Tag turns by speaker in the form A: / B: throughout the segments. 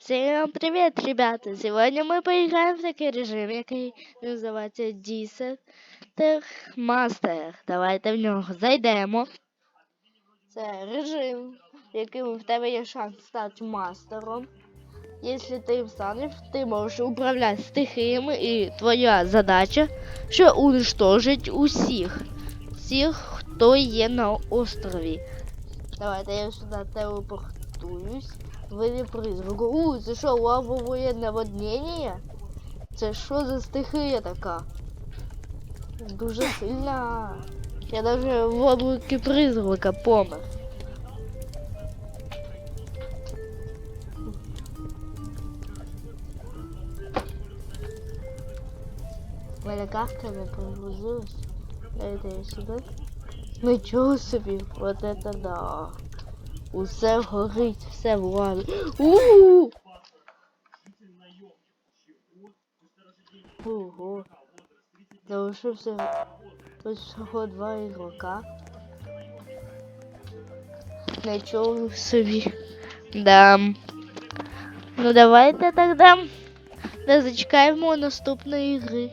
A: Всем привет, ребята! Сегодня мы поиграем в такой режим, який називається Desert Master. Давайте в нього зайдемо. Це режим, в якому в тебе є шанс стати мастером. Якщо ти станеш, ти можеш управляти стихіями і твоя задача, що уничтожить усіх. Всіх, хто є на острові. Давайте я сюди телепортуюсь. Види призраку. У, це що, лавове наводнення? Це що за стихія така? Дуже сильна. Я даже в облаке призрака помер. Моя карта не прогрузилась. Дайте я сюди. Нічого собі, вот это да. Усе горить, все влазить. У-у-у! Ого. Залишився всього два ігрока. Нічого собі. Да. Ну давайте тоді да, зачекаємо наступної ігри.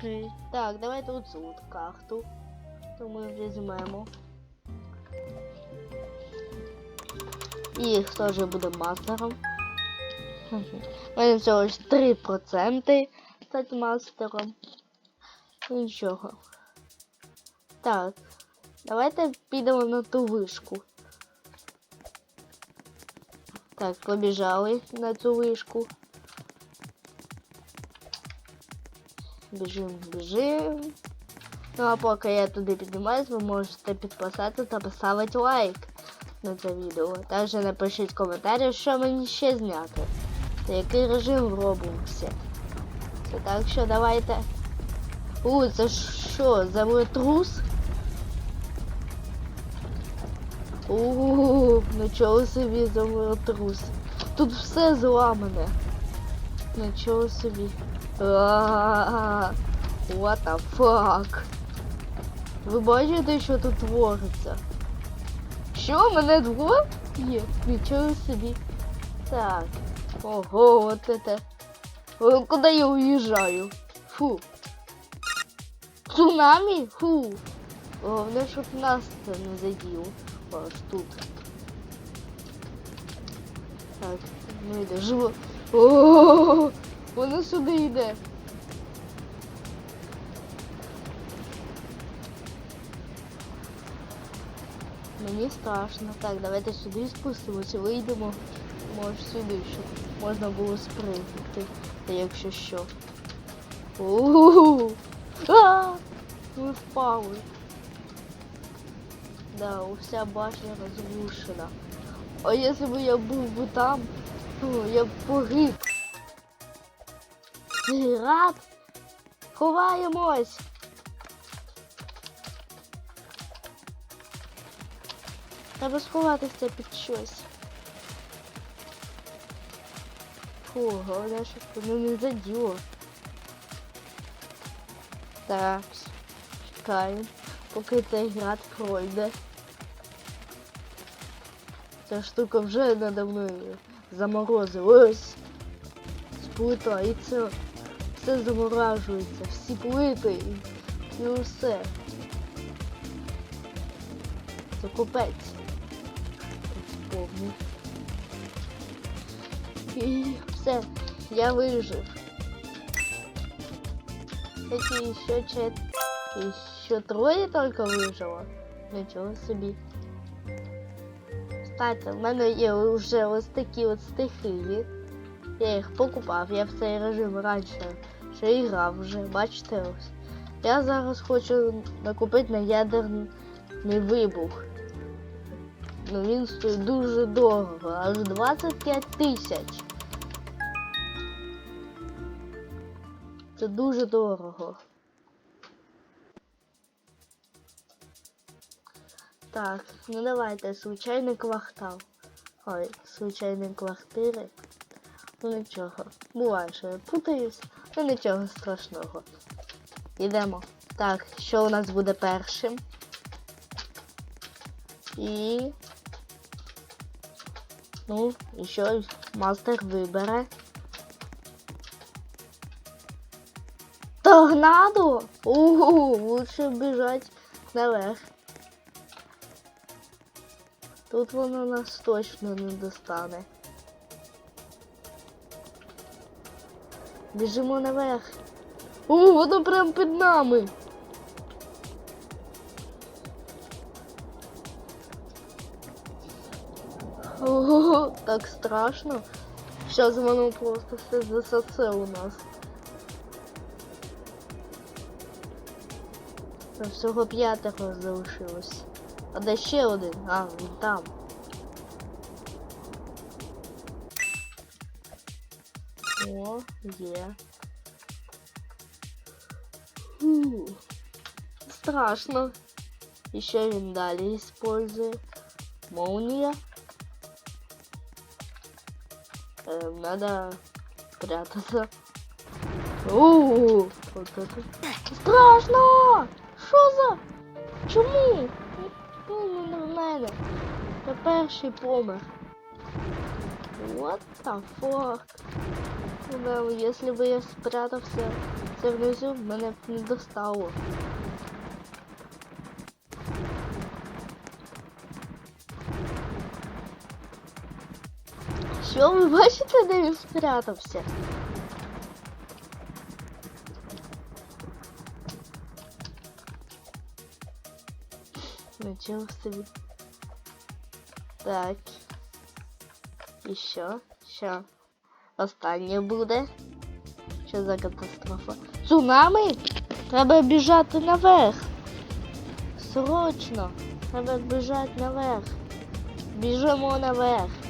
A: Гри. Так, давайте оцю от карту. То ми візьмемо. І хто же буде мастером? У мене всього ж 3% стати мастером. Нічого. Так. Давайте підемо на ту вишку. Так, побіжали на цю вишку. Біжим, біжим. Ну а поки я туди піднімаюсь, ви можете підписатися та поставити лайк на це відео. Також напишіть коментарі, що мені ще зняти. Та який режим в Роблоксі. Так що давайте. У, це що, землетрус? Ууу, нічого собі землетрус. Тут все зламане. Нічого собі. What the fuck? Ви бачите, що тут твориться? Що, мене двоє? Є, нічого собі. Так. Ого, вот это. Ой, Куда я уезжаю? Фу. Цунами? Фу. Головне, щоб нас це не заділо. Ось тут. Так, ну йде живо. О, воно сюди йде. Мені страшно. Так, давайте сюди спустимося, вийдемо. Може сюди, щоб можна було спригнути. Та якщо що. Ууу! Ми впали. Да, вся башня розрушена. А якщо б я був би там, то я б погиб. Рад! Ховаємось! Треба сховатися під щось. Фу, головне, щоб воно не заділо. Так, чекаємо, поки цей град пройде. Ця штука вже надо мною заморозилась. Сплутається. Все заморажується, всі плити і, і усе. Це купець. І все, я вижив. Такі ще чет. І ще троє тільки вижило. Нічого собі. Кстати, в мене є вже ось такі от стихії. Я їх покупав, я в цей режим раніше ще грав вже, бачите ось. Я зараз хочу накупити на ядерний вибух. Ну він стоїть дуже дорого, аж 25 тисяч. Це дуже дорого. Так, ну давайте, звичайний квартал. Ой, звичайні квартири. Ну нічого. Буває, що я путаюсь, ну нічого страшного. Йдемо. Так, що у нас буде першим? І Ну, і мастер вибере. Торнадо? Угу, лучше бежать наверх. Тут воно нас точно не достане. Біжимо наверх. О, воно прям під нами. Ого, так страшно. Сейчас воно просто все засоце у нас. Там всього п'ятеро залишилось. А де ще один? А, він там. О, є. Фу. Страшно. Що він далі использує? Молния Эм, надо прятаться. Оу, вот это. Страшно! Що за? Чому? Ну, не в мене. Це перший помер. What the fuck? Ну, если бы я спрятався це внизу, мене б не достало. Що ви бачите, де він спрятався? Нічого собі. Так. І що? Що? Останнє буде. Що за катастрофа? Цунами? Треба біжати наверх. Срочно. Треба біжати наверх. Біжимо наверх.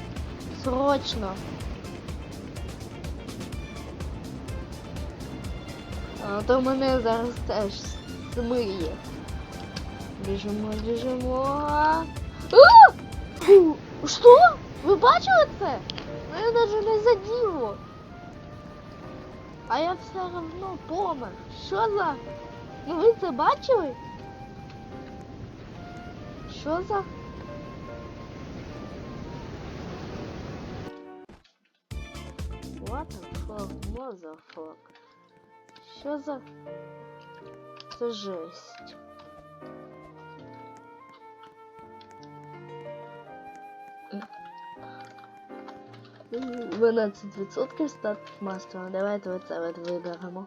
A: Срочно. А то мене зараз теж змиє. Біжимо, біжимо. А! Фу, Що? Ви бачили це? Мене навіть не заділо. А я все одно помер. Що за? Ну ви це бачили? Що за? What the fuck, motherfuck? Що за? Це жесть. М, 12% стат мастером. Давайте оце от виберемо.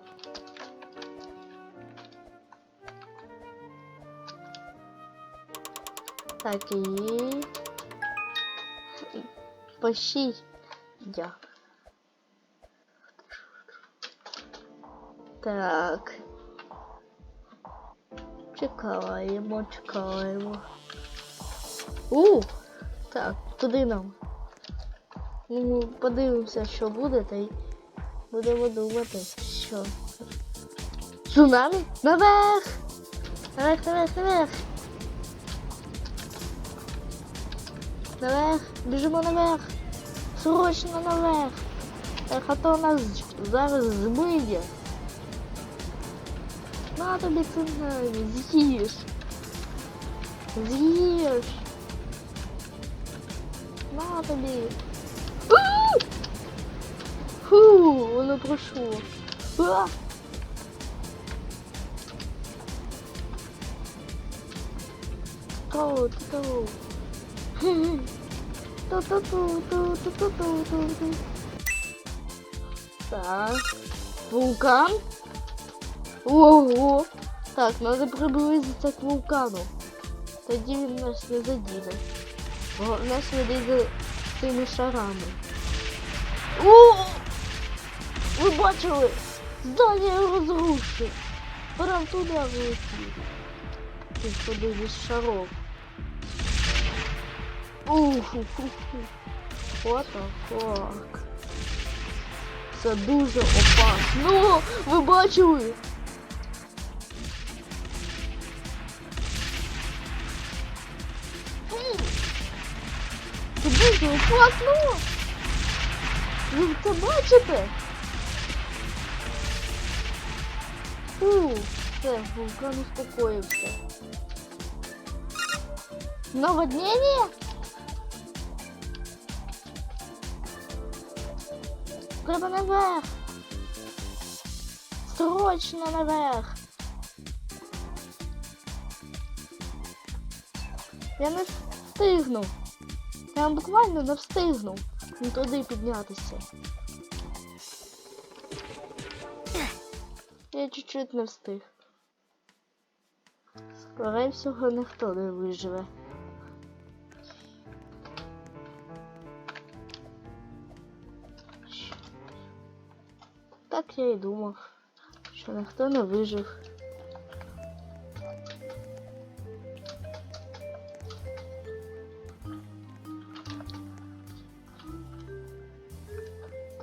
A: Так і пощій. Я. Так. Чекаємо, чекаємо. У! Так, туди нам. Ну, подивимося, що буде, та й будемо думати, що. Цунамі? Наверх! Наверх, наверх, наверх! Наверх! Біжимо наверх! Срочно наверх! Так, а то нас зараз змиє. На тобі цунамі, з'їж. З'їж. На тобі. Фу, воно пройшло. А! Кого, ти кого? Ту-ту-ту-ту-ту-ту-ту-ту. Так. Вулкан? Ого. Так, надо приблизитися к вулкану. Тоді він нас не задіне. Головне слідить за тими шарами. О! Ви бачили? Здання розрушив. Прям туди влетів. Ти ходи без шаров. Ух, ух, ух, ух. What the fuck? Це дуже опасно. Ну, ви бачили? Це дуже опасно. Ви це бачите? Фу, все, вулкан успокоївся. Наводнення? треба наверх. Срочно наверх. Я не встигну. Я буквально не встигну не туди піднятися. Я чуть-чуть не встиг. Скорее всього, ніхто не виживе. Так я і думав, що ніхто не вижив.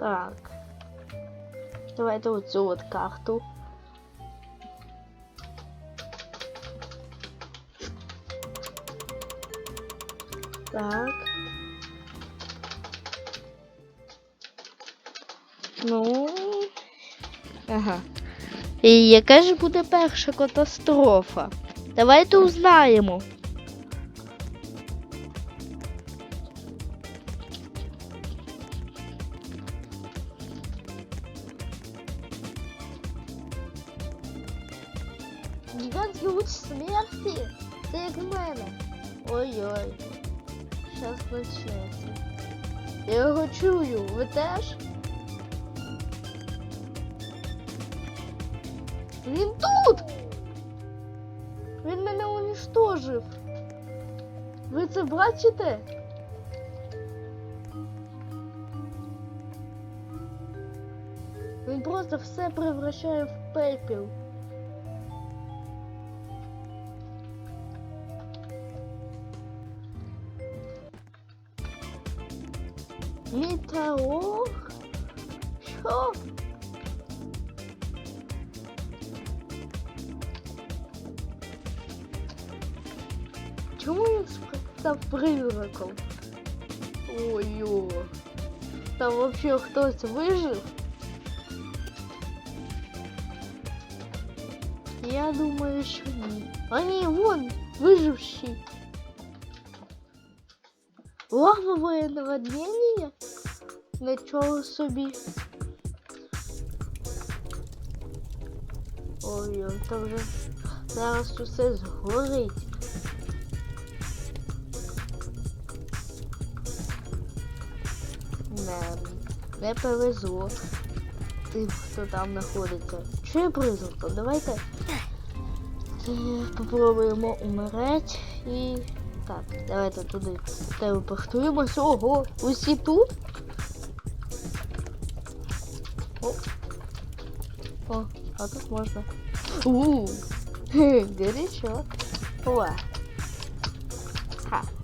A: Так. Давайте оцю от карту. Так. Ну. Ага. І яка ж буде перша катастрофа? Давайте узнаємо. Гігантський луч смерті? Це мене. Ой-ой. Щас почнеться. Я його чую, ви теж? Він тут! Він мене уніштожив. Ви це бачите? Він просто все превращає в пепел. Метеор? Що? Чому він став призраком? Ой-ой. Там вообще хтось вижив? Я думаю, що ні. А ні, вон, виживший. Лавове наводнення? Нічого собі. Ой-ой, там вже зараз усе згорить. Не, не повезло тим, хто там знаходиться. Я призраком? Давайте е, попробуємо умереть і. Так, давайте туди телепортуємось. Ого, усі тут? О, О а тут можна. У, горячо. О. Ха. Юху.